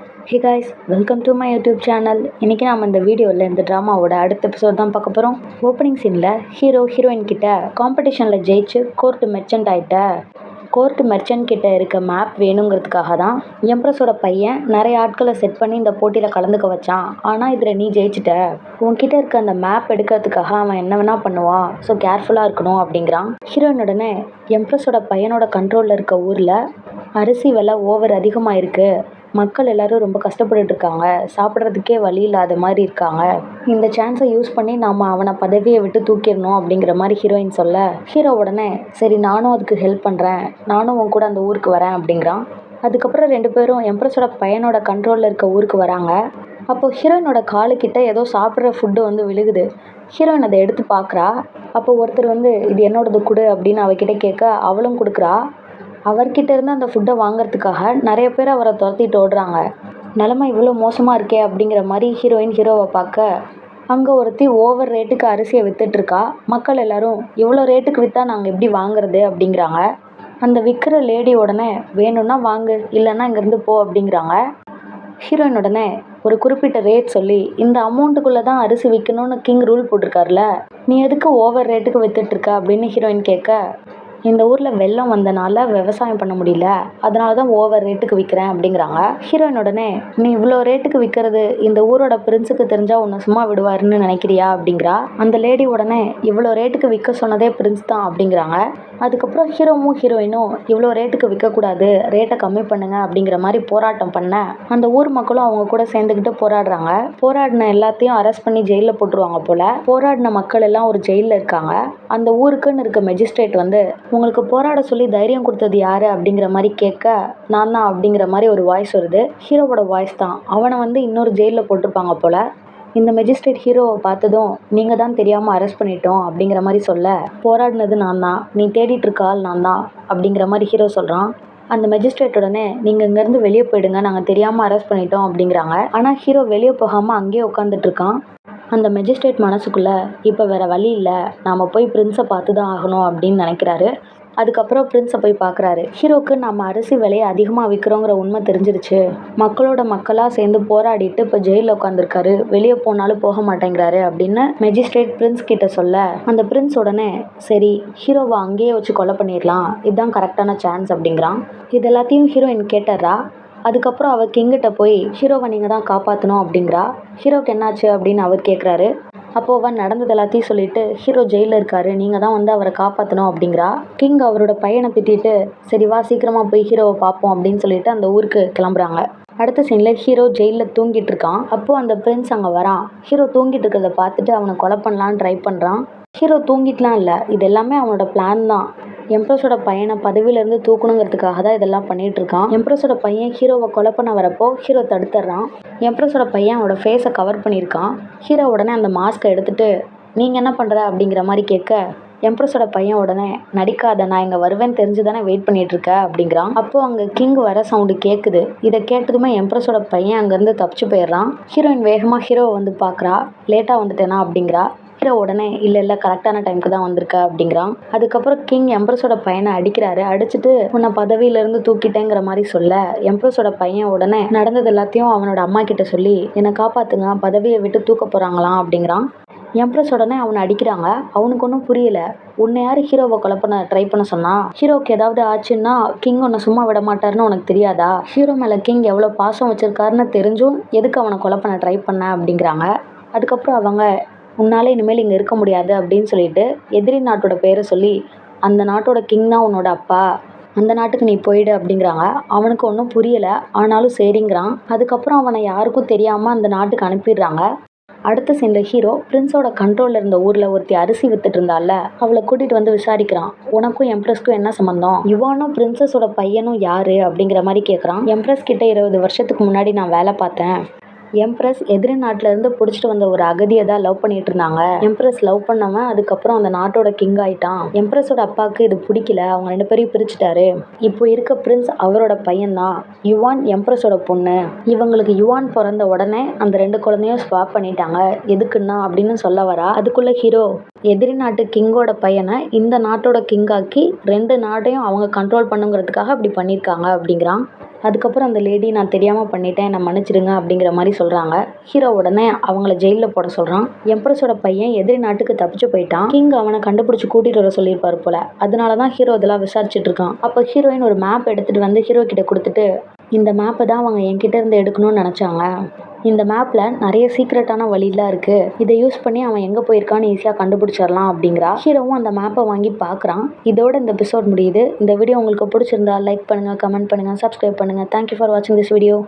Hey guys welcome to my YouTube channel இன்றைக்கி நாம் இந்த வீடியோவில் இந்த ட்ராமாவோட அடுத்த எபிசோட் தான் பார்க்க போகிறோம் ஓப்பனிங் சீனில் ஹீரோ ஹீரோயின் கிட்ட காம்படிஷனில் ஜெயிச்சு கோர்ட்டு மெர்ச்சன்ட் ஆகிட்ட கோர்ட்டு மெர்ச்சன்ட் கிட்ட இருக்க மேப் வேணுங்கிறதுக்காக தான் எம்ப்ரஸோட பையன் நிறைய ஆட்களை செட் பண்ணி இந்த போட்டியில் கலந்துக்க வச்சான். ஆனால் இதில் நீ ஜெயிச்சிட்ட. உன்கிட்ட இருக்க அந்த மேப் எடுக்கிறதுக்காக அவன் என்ன வேணால் பண்ணுவான் ஸோ கேர்ஃபுல்லாக இருக்கணும் அப்படிங்கிறான். ஹீரோயின் உடனே எம்ப்ரஸோட பையனோட கண்ட்ரோலில் இருக்க ஊரில் அரிசி விலை ஓவர் அதிகமாக இருக்குது மக்கள் எல்லாரும் ரொம்ப கஷ்டப்பட்டுட்டு இருக்காங்க. சாப்பிட்றதுக்கே வழி இல்லாத மாதிரி இருக்காங்க. இந்த சான்ஸை யூஸ் பண்ணி நாம் அவனை பதவியை விட்டு தூக்கிடணும் அப்படிங்கிற மாதிரி ஹீரோயின் சொல்ல ஹீரோ உடனே சரி நானும் அதுக்கு ஹெல்ப் பண்ணுறேன் நானும் உன் கூட அந்த ஊருக்கு வரேன் அப்படிங்கிறான். அதுக்கப்புறம் ரெண்டு பேரும் எம்ப்ரஸோட பையனோட கண்ட்ரோலில் இருக்க ஊருக்கு வராங்க. அப்போ ஹீரோயினோட காலுக்கிட்ட ஏதோ சாப்பிட்ற ஃபுட்டு வந்து விழுகுது. ஹீரோயின் அதை எடுத்து பார்க்குறா. அப்போ ஒருத்தர் வந்து இது என்னோடது கொடு அப்படின்னு அவகிட்ட கேட்க அவளும் கொடுக்குறா. அவர்கிட்ட இருந்து அந்த ஃபுட்டை வாங்குறதுக்காக நிறைய பேர் அவரை துரத்திட்டு ஓடுறாங்க. நிலமை இவ்வளோ மோசமாக இருக்கே அப்படிங்கிற மாதிரி ஹீரோயின் ஹீரோவை பார்க்க அங்கே ஒருத்தி ஓவர் ரேட்டுக்கு அரிசியை விற்றுட்ருக்கா மக்கள் எல்லாரும் இவ்வளோ ரேட்டுக்கு விற்றா நாங்கள் எப்படி வாங்குறது? அப்படிங்கிறாங்க. அந்த விற்கிற லேடி உடனே வேணும்னா வாங்கு இல்லைன்னா இங்கேருந்து போ அப்படிங்கிறாங்க. ஹீரோயின் உடனே ஒரு குறிப்பிட்ட ரேட் சொல்லி இந்த அமௌண்ட்டுக்குள்ளே தான் அரிசி விற்கணும்னு கிங் ரூல் போட்டிருக்காருல நீ எதுக்கு ஓவர் ரேட்டுக்கு விற்றுட்ருக்க அப்படின்னு ஹீரோயின் கேட்க இந்த ஊரில் வெள்ளம் வந்தனால விவசாயம் பண்ண முடியல. அதனால தான் ஓவர் ரேட்டுக்கு விற்கிறேன் அப்படிங்கிறாங்க. ஹீரோயின் உடனே நீ இவ்வளோ ரேட்டுக்கு விற்கிறது இந்த ஊரோட பிரின்ஸுக்கு தெரிஞ்சால் உன்னை சும்மா விடுவாருன்னு நினைக்கிறியா? அப்படிங்கிறா. அந்த லேடி உடனே இவ்வளோ ரேட்டுக்கு விற்க சொன்னதே பிரின்ஸ் தான் அப்படிங்கிறாங்க. அதுக்கப்புறம் ஹீரோவும் ஹீரோயினும் இவ்வளோ ரேட்டுக்கு விற்கக்கூடாது ரேட்டை கம்மி பண்ணுங்க அப்படிங்கிற மாதிரி போராட்டம் பண்ண அந்த ஊர் மக்களும் அவங்க கூட சேர்ந்துக்கிட்டு போராடுறாங்க. போராடின எல்லாத்தையும் அரெஸ்ட் பண்ணி ஜெயிலில் போட்டுருவாங்க போல. போராடின மக்கள் எல்லாம் ஒரு ஜெயிலில் இருக்காங்க. அந்த ஊருக்குன்னு இருக்க மெஜிஸ்ட்ரேட் வந்து உங்களுக்கு போராட சொல்லி தைரியம் கொடுத்தது யார் அப்படிங்கிற மாதிரி கேட்க நான் தான் அப்படிங்கிற மாதிரி ஒரு வாய்ஸ் வருது. ஹீரோவோட வாய்ஸ் தான். அவனை வந்து இன்னொரு ஜெயிலில் போட்டிருப்பாங்க போல். இந்த மெஜிஸ்ட்ரேட் ஹீரோவை பார்த்ததும் நீங்கள் தான் தெரியாமல் அரெஸ்ட் பண்ணிட்டோம் அப்படிங்கிற மாதிரி சொல்ல போராடினது நான் தான். நீ தேடிட்டு இருக்க ஆள் நான் தான் அப்படிங்கிற மாதிரி ஹீரோ சொல்கிறான் அந்த மெஜிஸ்ட்ரேட் உடனே நீங்கள் இங்கேருந்து வெளியே போயிடுங்க. நாங்கள் தெரியாமல் அரெஸ்ட் பண்ணிட்டோம் அப்படிங்கிறாங்க. ஆனால் ஹீரோ வெளியே போகாமல் அங்கேயே உட்காந்துட்டு இருக்கான். அந்த மெஜிஸ்ட்ரேட் மனசுக்குள்ளே இப்போ வேறு வழி இல்லை. நாம் போய் பிரின்ஸை பார்த்து தான் ஆகணும் அப்படின்னு நினைக்கிறாரு. அதுக்கப்புறம் பிரின்ஸை போய் பார்க்குறாரு. ஹீரோக்கு நம்ம அரிசி விலையை அதிகமாக விற்கிறோங்கிற உண்மை தெரிஞ்சிருச்சு. மக்களோட மக்களாக சேர்ந்து போராடிட்டு இப்போ ஜெயிலில் உட்காந்துருக்காரு வெளியே போனாலும் போக மாட்டேங்கிறாரு அப்படின்னு மெஜிஸ்ட்ரேட் பிரின்ஸ் கிட்ட சொல்ல அந்த பிரின்ஸ் உடனே சரி ஹீரோவை அங்கேயே வச்சு கொலை பண்ணிடலாம் இதுதான் கரெக்டான சான்ஸ் அப்படிங்கிறான். இது எல்லாத்தையும் ஹீரோயின் கேட்டுறா அதுக்கப்புறம் அவர் கிங்கிட்ட போய் ஹீரோவை நீங்கள் தான் காப்பாற்றணும் அப்படிங்கிறா. ஹீரோக்கு என்னாச்சு? அப்படின்னு அவர் கேட்குறாரு அப்போது அவன் நடந்தது எல்லாத்தையும் சொல்லிட்டு ஹீரோ ஜெயிலில் இருக்காரு நீங்கள் தான் வந்து அவரை காப்பாற்றணும் அப்படிங்கிறா. கிங் அவரோட பையனை திட்டிட்டு சரி வா சீக்கிரமாக போய் ஹீரோவை பார்ப்போம் அப்படின்னு சொல்லிட்டு அந்த ஊருக்கு கிளம்புறாங்க. அடுத்த சீனில் ஹீரோ ஜெயிலில் தூங்கிட்டு இருக்கான். அப்போது அந்த பிரின்ஸ் அங்கே வரான். ஹீரோ தூங்கிட்டு இருக்கிறத பார்த்துட்டு அவனை கொலை பண்ணலான்னு ட்ரை பண்ணுறான் ஹீரோ தூங்கிட்டுலாம் இல்லை. இது எல்லாமே அவனோட பிளான் தான். எம்ப்ரஸோட பையனை பதவியிலேருந்து தூக்கணுங்கிறதுக்காக தான் இதெல்லாம் பண்ணிட்டு இருக்கான் எம்ப்ரஸோட பையன் ஹீரோவை கொலை பண்ண வரப்போ ஹீரோ தடுத்துறான் எம்ப்ரஸோட பையன் அவனோட ஃபேஸை கவர் பண்ணியிருக்கான். ஹீரோ உடனே அந்த மாஸ்க்கை எடுத்துட்டு நீங்கள் என்ன பண்ணுற அப்படிங்கிற மாதிரி கேட்க எம்ப்ரஸோட பையன் உடனே நடிக்காத நான் இங்கே வருவேன்னு தெரிஞ்சு தானே வெயிட் பண்ணிகிட்ருக்க? அப்படிங்கிறான். அப்போது அங்கே கிங் வர சவுண்டு கேட்குது இதை கேட்டதுமே எம்ப்ரஸோட பையன் அங்கேருந்து தப்பிச்சு போயிடுறான். ஹீரோயின் வேகமாக ஹீரோவை வந்து பார்க்குறா. லேட்டாக வந்துட்டேனா? அப்படிங்கிறா. அடிக்கிற உடனே இல்லை இல்லை கரெக்டான டைமுக்கு தான் வந்திருக்க அப்படிங்கிறான். அதுக்கப்புறம் கிங் எம்ப்ரஸோட பையனை அடிக்கிறாரு. அடிச்சுட்டு உன்னை பதவியிலேருந்து தூக்கிட்டேங்கிற மாதிரி சொல்ல. எம்ப்ரஸோட பையன் உடனே நடந்தது எல்லாத்தையும் அவனோட அம்மா கிட்ட சொல்லி என்னை காப்பாற்றுங்க பதவியை விட்டு தூக்க போகிறாங்களாம் அப்படிங்கிறான். எம்ப்ரஸ் உடனே அவனை அடிக்கிறாங்க. அவனுக்கு ஒன்றும் புரியல. உன்னை யார் ஹீரோவை கொலை பண்ண ட்ரை பண்ண சொன்னா? ஹீரோக்கு ஏதாவது ஆச்சுன்னா கிங் உன்னை சும்மா விட மாட்டாருன்னு உனக்கு தெரியாதா? ஹீரோ மேலே கிங் எவ்வளோ பாசம் வச்சிருக்காருன்னு தெரிஞ்சும் எதுக்கு அவனை கொலை பண்ண ட்ரை பண்ண? அப்படிங்கிறாங்க. அதுக்கப்புறம் அவங்க உன்னால் இனிமேல் இங்கே இருக்க முடியாது அப்படின்னு சொல்லிட்டு எதிரி நாட்டோட பேரை சொல்லி அந்த நாட்டோட கிங் தான் உன்னோட அப்பா அந்த நாட்டுக்கு நீ போயிடு அப்படிங்கிறாங்க. அவனுக்கு ஒன்றும் புரியலை. ஆனாலும் சரிங்கிறான். அதுக்கப்புறம் அவனை யாருக்கும் தெரியாமல் அந்த நாட்டுக்கு அனுப்பிடுறாங்க. அடுத்த சென்ற ஹீரோ பிரின்ஸோட கண்ட்ரோலில் இருந்த ஊரில் ஒருத்தி அரிசி வித்துட்டு இருந்தால அவளை கூட்டிகிட்டு வந்து விசாரிக்கிறான். உனக்கும் எம்ப்ரஸ்க்கும் என்ன சம்மந்தம் இவானும் பிரின்சஸோட பையனும் யாரு அப்படிங்கிற மாதிரி கேட்குறான் எம்ப்ரஸ் கிட்ட இருபது வருஷத்துக்கு முன்னாடி நான் வேலை பார்த்தேன். எம்ப்ரஸ் எதிரி நாட்டிலேருந்து பிடிச்சிட்டு வந்த ஒரு அகதியை தான் லவ் பண்ணிட்டு இருந்தாங்க. எம்ப்ரஸ் லவ் பண்ணவன் அதுக்கப்புறம் அந்த நாட்டோட கிங் ஆயிட்டான். எம்ப்ரஸோட அப்பாவுக்கு இது பிடிக்கல. அவங்க ரெண்டு பேரையும் பிரிச்சுட்டாரு. இப்போ இருக்க பிரின்ஸ் அவரோட பையன்தான் யுவான் எம்ப்ரஸோட பொண்ணு. இவங்களுக்கு யுவான் பிறந்த உடனே அந்த ரெண்டு குழந்தையும் ஸ்வாப் பண்ணிட்டாங்க. எதுக்குன்னா அப்படின்னு சொல்ல வரா அதுக்குள்ள ஹீரோ எதிரி நாட்டு கிங்கோட பையனை இந்த நாட்டோட கிங்காக்கி ரெண்டு நாட்டையும் அவங்க கண்ட்ரோல் பண்ணுங்கிறதுக்காக அப்படி பண்ணியிருக்காங்க அப்படிங்கிறான். அதுக்கப்புறம் அந்த லேடி நான் தெரியாமல் பண்ணிட்டேன் என்னை மன்னிச்சிடுங்க அப்படிங்கிற மாதிரி சொல்கிறாங்க ஹீரோ உடனே அவங்கள ஜெயிலில் போட சொல்கிறான் எம்ப்ரஸோட பையன் எதிரி நாட்டுக்கு தப்பிச்சு போயிட்டான். கிங் அவனை கண்டுபிடிச்சி கூட்டிகிட்டு வர சொல்லியிருப்பார் போல். அதனால தான் ஹீரோ இதெல்லாம் விசாரிச்சுட்டு இருக்கான். அப்போ ஹீரோயின் ஒரு மேப் எடுத்துகிட்டு வந்து ஹீரோ கிட்ட கொடுத்துட்டு இந்த மேப்பை தான் அவங்க என்கிட்ட இருந்து எடுக்கணும்னு நினச்சாங்க. இந்த மேப்பில் நிறைய சீக்ரெட்டான வழிலாம் இருக்குது இதை யூஸ் பண்ணி அவன் எங்கே போயிருக்கான்னு ஈஸியாக கண்டுபிடிச்சிடலாம் அப்படிங்கிறா. ஹீரோவும் அந்த மேப்பை வாங்கி பார்க்குறான் இதோட இந்த எபிசோட் முடியுது. இந்த வீடியோ உங்களுக்கு பிடிச்சிருந்தா லைக் பண்ணுங்கள் கமெண்ட் பண்ணுங்கள் சப்ஸ்கிரைப் பண்ணுங்கள் தேங்க்யூ ஃபார் வாட்சிங் திஸ் வீடியோ